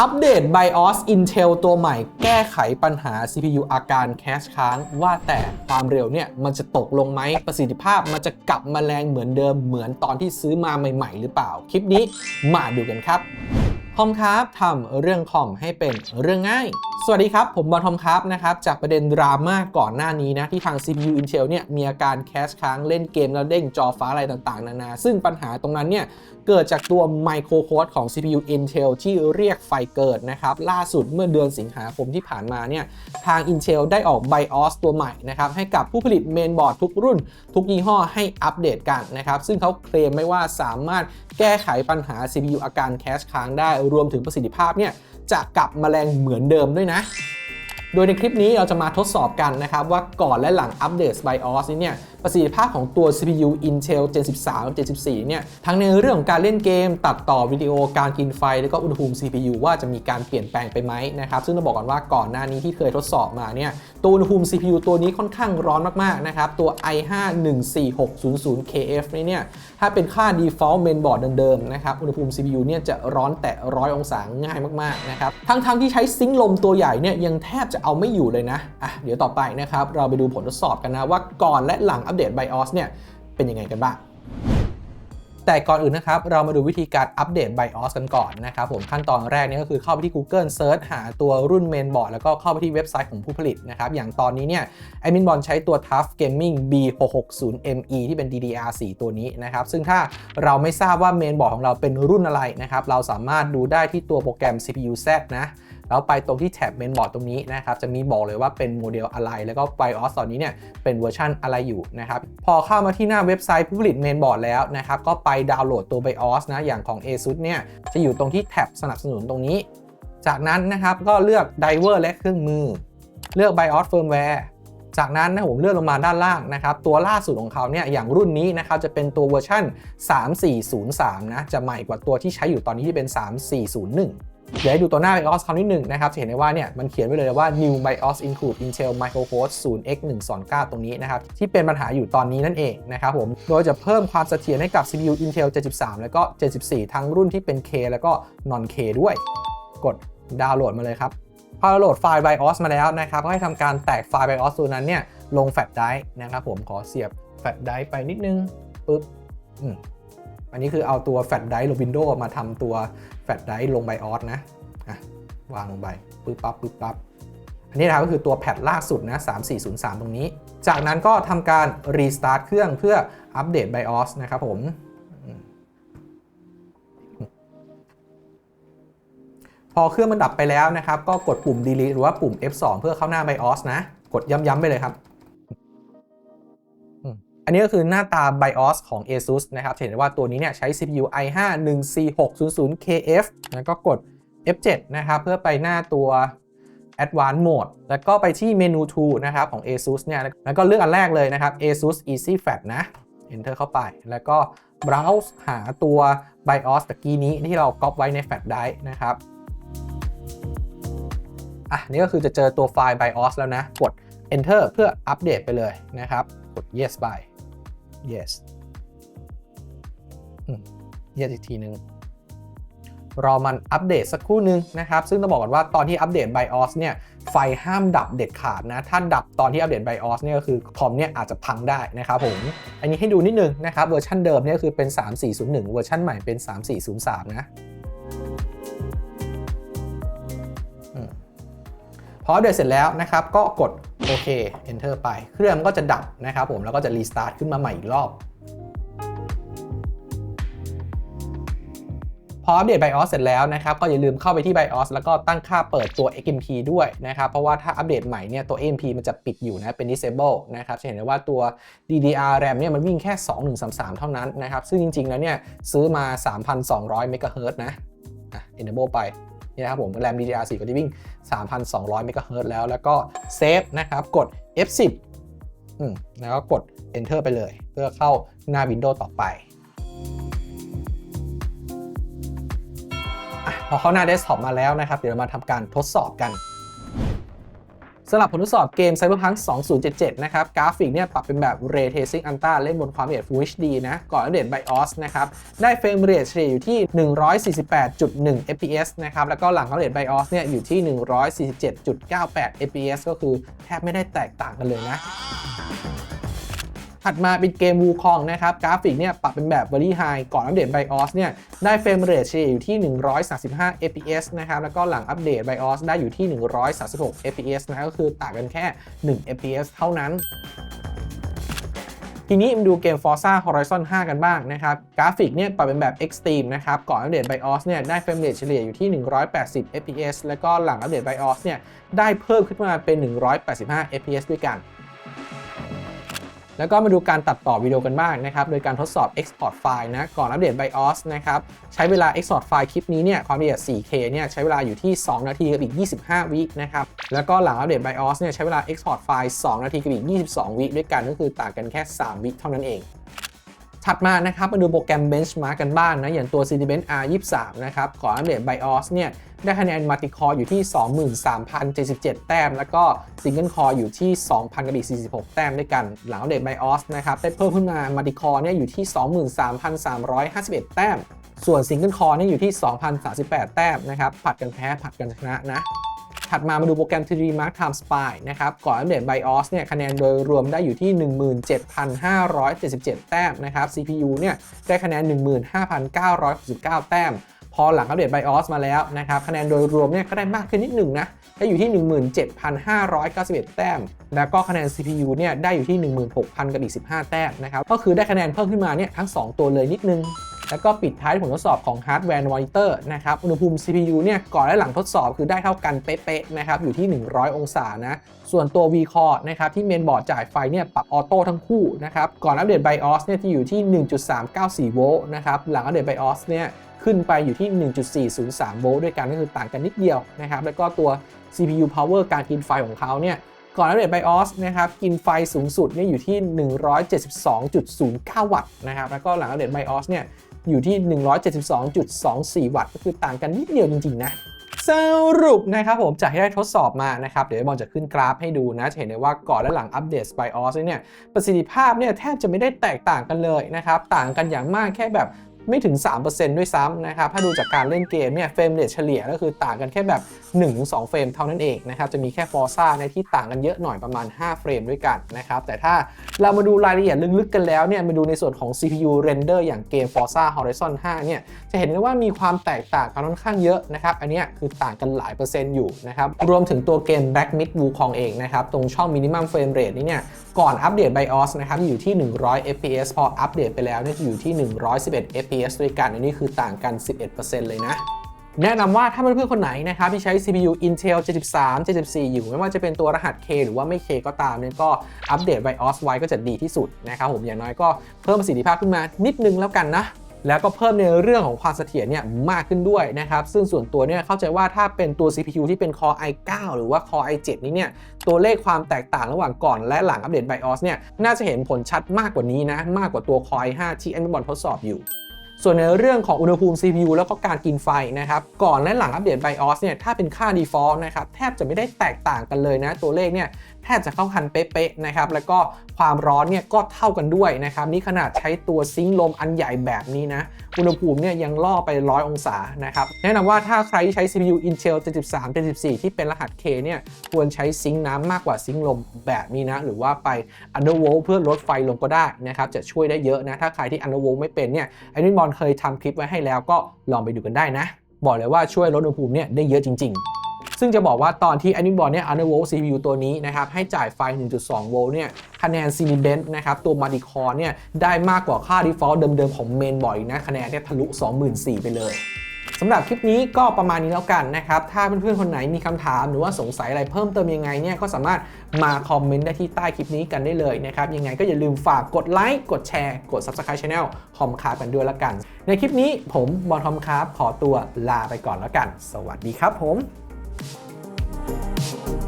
อัปเดต BIOS Intel ตัวใหม่แก้ไขปัญหา CPU อาการแคชค้าง ว่าแต่ความเร็วเนี่ย มันจะตกลงไหมประสิทธิภาพมันจะกลับมาแรงเหมือนเดิมเหมือนตอนที่ซื้อมาใหม่ ๆ หรือเปล่า คลิปนี้มาดูกันครับ คอมครับทำเรื่องคอมให้เป็นเรื่องง่าย สวัสดีครับ ผมบอลทอมครับนะครับ จากประเด็นดราม่าก่อนหน้านี้นะ ที่ทาง CPU Intel เนี่ยมีอาการแคชค้างเล่นเกมแล้วเด้งจอฟ้าอะไรต่างๆ นานา ซึ่งปัญหาตรงนั้นเนี่ย เกิดจากตัวไมโครโคดของ CPU Intel ที่เรียกไฟเกิดนะครับ ล่าสุดเมื่อเดือนสิงหาคมที่ผ่านมาเนี่ย ทาง Intel ได้ออก BIOS ตัวใหม่นะครับ ให้กับผู้ผลิตเมนบอร์ดทุกรุ่น ทุกยี่ห้อให้อัปเดตกันนะครับซึ่งเขาเคลมไม่ว่าสามารถ แก้ไขปัญหา CPU อาการแคชค้างได้ รวมถึงประสิทธิภาพเนี่ยจะกลับมาแรงเหมือนเดิมด้วยนะ โดยในคลิปนี้เราจะมาทดสอบกันนะครับว่าก่อนและหลังอัปเดต BIOS นี้เนี่ย ประสิทธิภาพของตัว CPU Intel Gen 13 Gen 14 เนี่ย ทั้งในเรื่องของการเล่นเกม ตัดต่อวิดีโอ การกินไฟ แล้วก็อุณหภูมิ CPU ว่าจะมีการเปลี่ยนแปลงไปไหมนะครับ ซึ่งต้องบอกก่อนว่าก่อนหน้านี้ที่เคยทดสอบมาเนี่ย ตัวอุณหภูมิ CPU ตัวนี้ค่อนข้างร้อนมากๆ นะครับ ตัว i5 14600KF นี่เนี่ย ถ้าเป็นค่า default mainboard เดิมๆ นะครับ อุณหภูมิ CPU เนี่ยจะร้อนแต่ร้อยองศาง่ายมากๆ นะครับ ทั้งๆ ที่ใช้ซิงค์ลมตัวใหญ่เนี่ยยังแทบจะเอาไม่อยู่เลยนะ อะ เดี๋ยวต่อไปนะครับ เราไปดูผลทดสอบกันนะว่าก่อนและหลังอัปปเดต BIOS เนี่ยเป็นยังไงกันบ้างแต่ก่อนอื่นนะครับ เรามาดูวิธีการอัปเดต BIOS กันก่อนนะครับผมขั้นตอนแรกนี่ก็คือเข้าไปที่ Google Search หาตัวรุ่น Mainboard แล้วก็เข้าไปที่เว็บไซต์ของผู้ผลิตนะครับ อย่างตอนนี้เนี่ยแอดมินบอลใช้ตัว Tough Gaming B660ME ที่เป็น DDR4 ตัวนี้นะครับ ซึ่งถ้าเราไม่ทราบว่า Mainboard ของเราเป็นรุ่นอะไรนะครับ เราสามารถดูได้ที่ตัวโปรแกรม CPU Z นะ แล้วไปตรงที่แท็บเมนบอร์ดตรงนี้นะครับจะมีบอกเลยว่าเป็นโมเดลอะไร แล้วก็ BIOS ตอนนี้เนี่ยเป็นเวอร์ชันอะไรอยู่นะครับพอเข้ามาที่หน้าเว็บไซต์ผู้ผลิตเมนบอร์ดแล้วนะครับก็ไปดาวน์โหลดตัว BIOS นะอย่างของ ASUS เนี่ยจะอยู่ตรงที่แท็บสนับสนุนตรงนี้ จากนั้นนะครับก็เลือกไดเวอร์และเครื่องมือ เลือก BIOS Firmware จากนั้นนะผมเลื่อนลงมาด้านล่างนะครับตัวล่าสุดของเขาเนี่ยอย่างรุ่นนี้นะครับจะเป็นตัวเวอร์ชัน3403นะจะใหม่กว่าตัวที่ใช้อยู่ตอนนี้ที่เป็น 3401 เดี๋ยวให้ดูตัวหน้า BIOS คำนิดหนึ่งนะครับจะเห็นได้ว่าเนี่ยมันเขียนไว้เลยว่า new BIOS include Intel microcode 0x129 ตรงนี้นะครับที่เป็นปัญหาอยู่ตอนนี้นั่นเองนะครับผมโดยจะเพิ่มความเสถียรให้กับ CPU Intel 73 แล้วก็ 74 ทั้งรุ่นที่เป็น K แล้วก็ non K ด้วย กดดาวน์โหลดมาเลยครับพอเราโหลดไฟล์ BIOS มาแล้วนะครับก็ให้ทำการแตกไฟล์ BIOS ตัวนั้นเนี่ยลงแฟลชไดร์นะครับผมขอเสียบแฟลชไดร์ไปนิดนึงปุ๊บอันนี้คือเอาตัวแฟลชไดรฟ์ลง Windows มาทำตัว แฟลชไดรฟ์ลง BIOS นะอะวางลงไปปึ๊บปั๊บปึ๊บปั๊บอันนี้นะครับก็คือตัวแพทล่าสุดนะ 3403 ตรงนี้ จากนั้นก็ทำการรีสตาร์ทเครื่องเพื่ออัปเดต BIOS นะครับผม พอเครื่องมันดับไปแล้วนะครับ ก็กดปุ่ม delete หรือว่าปุ่ม F2 เพื่อเข้าหน้า BIOS นะ กดย้ำๆไปเลยครับ อันนี้ก็คือหน้าตา BIOS ของ ASUS นะครับเห็นได้ว่าตัวนี้เนี่ยใช้ CPU i5 14600KF แล้วก็กด F7 นะครับเพื่อไปหน้าตัว Advanced Mode แล้วก็ไปที่เมนู two นะครับของ ASUS เนี่ยแล้วก็เลือกอันแรกเลยนะครับ ASUS Easy Fat นะ Enter เข้าไป แล้วก็ browse หาตัว BIOS ตะกี้นี้ที่เราก๊อปไว้ในแฟลชไดรฟ์นะครับอะนี่ก็คือจะเจอตัวไฟล์ BIOS แล้วนะ กด Enter เพื่ออัปเดตไปเลยนะครับ กด Yes by Yes อืม Yes อีกทีนึงรอมันอัปเดตสักครู่นึงนะครับ ซึ่งต้องบอกก่อนว่าตอนที่อัปเดต BIOS เนี่ย ไฟห้ามดับเด็ดขาดนะ ถ้าดับตอนที่อัปเดต BIOS เนี่ยก็คือคอมเนี่ยอาจจะพังได้นะครับผม อันนี้ให้ดูนิดนึงนะครับ เวอร์ชันเดิมเนี่ยคือเป็น 3401 เวอร์ชันใหม่เป็น 3403 นะพออัปเดตเสร็จแล้วนะครับ ก็กด โอเค enter ไป เครื่องมันก็จะดับนะครับผม แล้วก็จะรีสตาร์ทขึ้นมาใหม่อีกรอบ พออัปเดต BIOS เสร็จแล้วนะครับ ก็อย่าลืมเข้าไปที่ BIOS แล้วก็ตั้งค่าเปิดตัว XMP ด้วยนะครับ เพราะว่าถ้าอัปเดตใหม่เนี่ยตัว XMP มันจะปิดอยู่นะ เป็น disable นะครับ จะเห็นได้ว่าตัว DDR RAM เนี่ยมันวิ่งแค่ 2133 เท่านั้นนะครับ ซึ่งจริงๆ แล้วเนี่ยซื้อมา 3,200 MHz นะอะ enable ไป นี่นะครับผม RAM DDR4 ก็จะวิ่ง 3,200 MHz แล้ว แล้วก็เซฟนะครับ กด F10 อืมแล้วก็กด Enter ไปเลย เพื่อเข้าหน้า Windows ต่อไปอพอเข้าหน้า Desktop มาแล้วนะครับ เดี๋ยวเรามาทำการทดสอบกันำหรับผลทดสอบเกม Cyberpunk 2077 นะครับ กราฟิกเนี่ยปรับเป็นแบบ Ray Tracing Ultra เล่นบนความละเอียด Full HD นะ ก่อนอัปเดต BIOS นะครับ ได้เฟรมเรทเฉลี่ยอยู่ที่ 148.1 fps นะครับ แล้วก็หลังอัปเดต BIOS เนี่ยอยู่ที่ 147.98 fps ก็คือแทบไม่ได้แตกต่างกันเลยนะ ถัดมาเป็นเกม Wukong นะครับกราฟิกเนี่ยปรับเป็นแบบ Very High ก่อนอัปเดต BIOS เนี่ยได้เฟรมเรทเฉลี่ยอยู่ที่ 135 fps นะครับแล้วก็หลังอัปเดต BIOS ได้อยู่ที่ 136 fps นะก็คือต่างกันแค่ 1 fps เท่านั้นทีนี้มาดูเกม Forza Horizon 5 กันบ้างนะครับกราฟิกเนี่ยปรับเป็นแบบ Extreme นะครับก่อนอัปเดต BIOS เนี่ยได้เฟรมเรทเฉลี่ยอยู่ที่ 180 fps แล้วก็หลังอัปเดต BIOS เนี่ยได้เพิ่มขึ้นมาเป็น 185 fps ด้วยกัน แล้วก็มาดูการตัดต่อวิดีโอกันบ้างนะครับ โดยการทดสอบ Export ไฟล์นะ ก่อนอัปเดต BIOS นะครับ ใช้เวลา Export ไฟล์คลิปนี้เนี่ย ความละเอียด 4K เนี่ย ใช้เวลาอยู่ที่ 2 นาทีกับอีก 25 วินะครับ แล้วก็หลังอัปเดต BIOS เนี่ย ใช้เวลา Export ไฟล์ 2 นาทีกับอีก 22 วิด้วยกัน ก็คือต่างกันแค่ 3 วิเท่านั้นเองถัดมานะครับมาดูโปรแกรม Benchmark กันบ้างนะ อย่างตัว Cinebench R23 นะครับก่อนอัปเดต BIOS เนี่ย ได้คะแนน Multi Core อยู่ที่ 23,077 แต้ม แล้วก็ Single Core อยู่ที่ 2,000กับอีก46 แต้มด้วยกัน หลังอัปเดต BIOS นะครับได้เพิ่มขึ้นมา Multi Core เนี่ยอยู่ที่ 23,351 แต้ม ส่วน Single Core เนี่ยอยู่ที่ 2,038 แต้มนะครับผัดกันแพ้ผัดกันชนะนะถัดมามาดูโปรแกรม 3D Mark Time Spy นะครับ ก่อนอัปเดต BIOS เนี่ย คะแนนโดยรวมได้อยู่ที่ 17,577 แต้มนะครับ CPU เนี่ย ได้คะแนน 15,969 แต้ม พอหลังอัปเดต BIOS มาแล้วนะครับคะแนนโดยรวมเนี่ยก็ได้มากขึ้นนิดหนึ่งนะได้อยู่ที่ 17,591 แต้ม แล้วก็คะแนน CPU เนี่ยได้อยู่ที่ 16,000กับอีก15 แต้มนะครับก็คือได้คะแนนเพิ่มขึ้นมาเนี่ยทั้ง 2 ตัวเลยนิดนึงแล้วก็ปิดท้ายผลทดสอบของฮาร์ดแวร์มอนิเตอร์นะครับอุณหภูมิ CPU เนี่ยก่อนและหลังทดสอบคือได้เท่ากันเป๊ะๆนะครับอยู่ที่ 100 องศานะ ส่วนตัว V-Core นะครับที่เมนบอร์ดจ่ายไฟเนี่ยปรับออโต้ทั้งคู่นะครับก่อนอัปเดต BIOS เนี่ยที่อยู่ที่ 1.394 โวลต์นะครับหลังอัปเดต BIOS เนี่ย ขึ้นไปอยู่ที่ 1.403 โวลต์ด้วยกันก็คือต่างกันนิดเดียวนะครับ แล้วก็ตัว CPU power การกินไฟของเขาเนี่ย ก่อนอัปเดต BIOS นะครับ กินไฟสูงสุดเนี่ยอยู่ที่ 172.09 วัตต์นะครับ แล้วก็หลังอัปเดต BIOS เนี่ยอยู่ที่ 172.24 วัตต์ ก็คือต่างกันนิดเดียวจริง ๆ นะสรุปนะครับผมจากที่ได้ทดสอบมานะครับ เดี๋ยวบอลจะขึ้นกราฟให้ดูนะจะเห็นได้ว่าก่อนและหลังอัปเดต BIOS เนี่ยประสิทธิภาพเนี่ยแทบจะไม่ได้แตกต่างกันเลยนะครับ ต่างกันอย่างมากแค่แบบ ไม่ถึง 3%ด้วยซ้ำนะครับ ถ้าดูจากการเล่นเกมเนี่ยเฟรมเรทเฉลี่ยก็คือต่างกันแค่แบบ 1-2 เฟรมเท่านั้นเองนะครับ จะมีแค่ Forza ในที่ต่างกันเยอะหน่อยประมาณ 5 เฟรมด้วยกันนะครับ แต่ถ้าเรามาดูรายละเอียดลึกๆกันแล้วเนี่ย มาดูในส่วนของ CPU render อย่างเกม Forza Horizon 5 เนี่ย จะเห็นได้ว่ามีความแตกต่างกันค่อนข้างเยอะนะครับ อันนี้คือต่างกันหลายเปอร์เซ็นต์อยู่นะครับ รวมถึงตัวเกม Black Myth Wukong เองนะครับ ตรงช่อง minimum frame rate นี้เนี่ย ก่อนอัปเดต BIOS นะครับอยู่ที่ 100 fps พออัปเดตไปแล้วเนี่ยจะอยู่ที่ 111 fps ด้วยกัน อันนี้คือต่างกัน 11%เลยนะแนะนำว่าถ้าเพื่อนๆคนไหนนะครับที่ใช้ CPU Intel 73 74 อยู่ ไม่ว่าจะเป็นตัวรหัส K หรือว่าไม่ K ก็ตามเนี่ยก็อัปเดต BIOS ไว้ก็จะดีที่สุดนะครับผมอย่างน้อยก็เพิ่มประสิทธิภาพขึ้นมานิดนึงแล้วกันนะ แล้วก็เพิ่มในเรื่องของความเสถียรเนี่ยมากขึ้นด้วยนะครับ ซึ่งส่วนตัวเนี่ยเข้าใจว่าถ้าเป็นตัว CPU ที่เป็น Core i9 หรือว่า Core i7 นี้เนี่ยตัวเลขความแตกต่างระหว่างก่อนและหลังอัปเดต BIOS เนี่ยน่าจะเห็นผลชัดมากกว่านี้นะ มากกว่าตัว Core i5 ที่แอนด์บอลทดสอบอยู่ส่วนในเรื่องของอุณหภูมิ CPU แล้วก็การกินไฟนะครับ ก่อนและหลังอัปเดต BIOS เนี่ย ถ้าเป็นค่า default นะครับ แทบจะไม่ได้แตกต่างกันเลยนะ ตัวเลขเนี่ย แทบจะเข้าคันเป๊ะๆนะครับแล้วก็ความร้อนเนี่ยก็เท่ากันด้วยนะครับนี่ขนาดใช้ตัวซิงค์ลมอันใหญ่แบบนี้นะอุณหภูมิเนี่ยยังล่อไป 100 องศานะครับแนะนำว่าถ้าใครที่ใช้ CPU Intel 73 74 ที่เป็นรหัส K เนี่ยควรใช้ซิงค์น้ำมากกว่าซิงค์ลมแบบนี้นะหรือว่าไป undervolt เพื่อลดไฟลงก็ได้นะครับจะช่วยได้เยอะนะถ้าใครที่ undervolt ไม่เป็นเนี่ยไอ้นิบอลเคยทำคลิปไว้ให้แล้วก็ลองไปดูกันได้นะ บอกเลยว่าช่วยลดอุณหภูมิเนี่ยได้เยอะจริง ๆ ซึ่งจะบอกว่าตอนที่ a n i b o r d เนี่ย Undervolt CPU ตัวนี้นะครับให้จ่ายไฟ 1.2 โวลต์เนี่ยคะแนน Cinebench นะครับตัว Multi Core เนี่ยได้มากกว่าค่า default เดิมๆของ Mainboard นะคะแนนเนี่ยทะลุ 24,000 ไปเลยสำหรับคลิปนี้ก็ประมาณนี้แล้วกันนะครับ ถ้าเพื่อนๆ คนไหนมีคำถามหรือว่าสงสัยอะไรเพิ่มเติมยังไงเนี่ย ก็สามารถมาคอมเมนต์ได้ที่ใต้คลิปนี้กันได้เลยนะครับ ยังไงก็อย่าลืมฝากกดไลค์ กดแชร์ กด Subscribe Channel คอมคาร์กันด้วยแล้วกัน ในคลิปนี้ผมบอลทอมคาร์ขอตัวลาไปก่อนแล้วกัน สวัสดีครับผม Thank